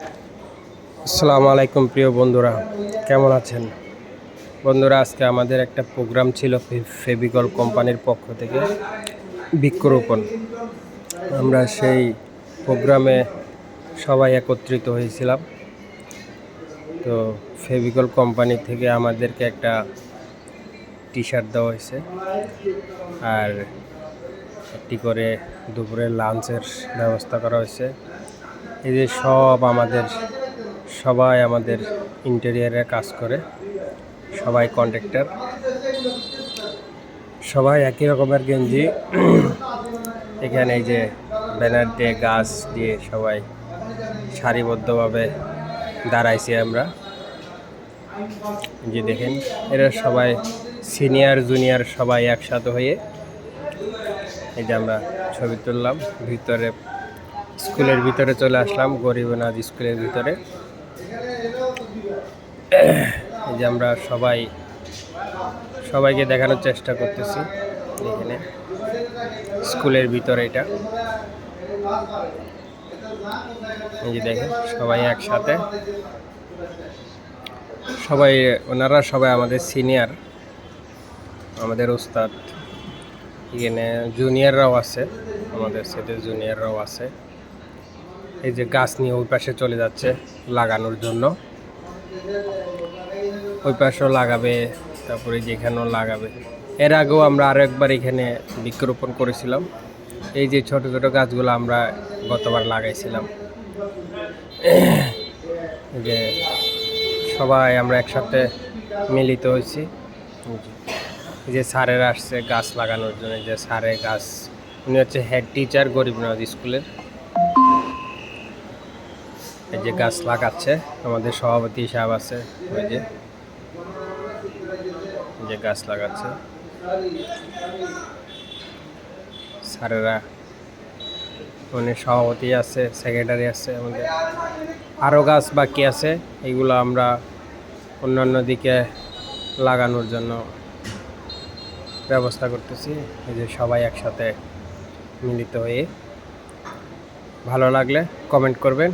আসসালামু আলাইকুম প্রিয় বন্ধুরা, কেমন আছেন? বন্ধুরা, আজকে আমাদের একটা প্রোগ্রাম ছিল ফে- ফেবিকল কোম্পানির পক্ষ থেকে বৃক্ষরোপণ। আমরা সেই প্রোগ্রামে সবাই একত্রিত হয়েছিলাম। তো ফেবিকল কোম্পানি থেকে আমাদেরকে একটা টি শার্ট দেওয়া হয়েছে আর একটি করে দুপুরে লাঞ্চের ব্যবস্থা করা হয়েছে। এই যে সব আমাদের, সবাই আমাদের ইন্টেরিয়ারে কাজ করে, সবাই কন্ট্রাক্টর সবাই একই রকমের গেঞ্জি। এখানে এই যে ব্যানার দিয়ে গাছ দিয়ে সবাই সারিবদ্ধভাবে দাঁড়াইছি আমরা। যে দেখেন, এরা সবাই সিনিয়র জুনিয়র সবাই একসাথে হয়ে, এই যে আমরা ছবি তুললাম, ভিতরে স্কুলের ভিতরে চলে আসলাম গরিবনাথ স্কুলের ভিতরে। এই যে আমরা সবাই, সবাইকে দেখানোর চেষ্টা করতেছি এখানে, স্কুলের ভিতরে এটা। এই যে দেখেন, সবাই একসাথে। সবাই, ওনারা সবাই আমাদের সিনিয়র আমাদের ওস্তাদ। এখানে জুনিয়ররাও আছে, আমাদের সাথে জুনিয়ররাও আছে। এই যে গাছ নিয়ে ওই পাশে চলে যাচ্ছে লাগানোর জন্য। ওই পাশেও লাগাবে, তারপরে যেখানেও লাগাবে। এর আগেও আমরা আরও একবার এখানে বৃক্ষরোপণ করেছিলাম। এই যে ছোট ছোট গাছগুলো আমরা গতবার লাগাইছিলাম। যে সবাই আমরা একসাথে মিলিত হয়েছি। যে স্যারেরা আসছে গাছ লাগানোর জন্য। যে স্যারে গাছ, উনি হচ্ছে হেড টিচার গরিবনাথ স্কুলের। এই যে গাছ লাগাচ্ছে, আমাদের সভাপতি সাহেব আছে, ওই যে। যে গাছ লাগাচ্ছে। স্যারেরা মানে সভাপতি আছে সেক্রেটারি আছে আমাদের। আরও গাছ বাকি আছে, এগুলো আমরা অন্যান্য দিকে লাগানোর জন্য ব্যবস্থা করতেছি। এই যে সবাই একসাথে মিলিত হয়ে। ভালো লাগলে কমেন্ট করবেন।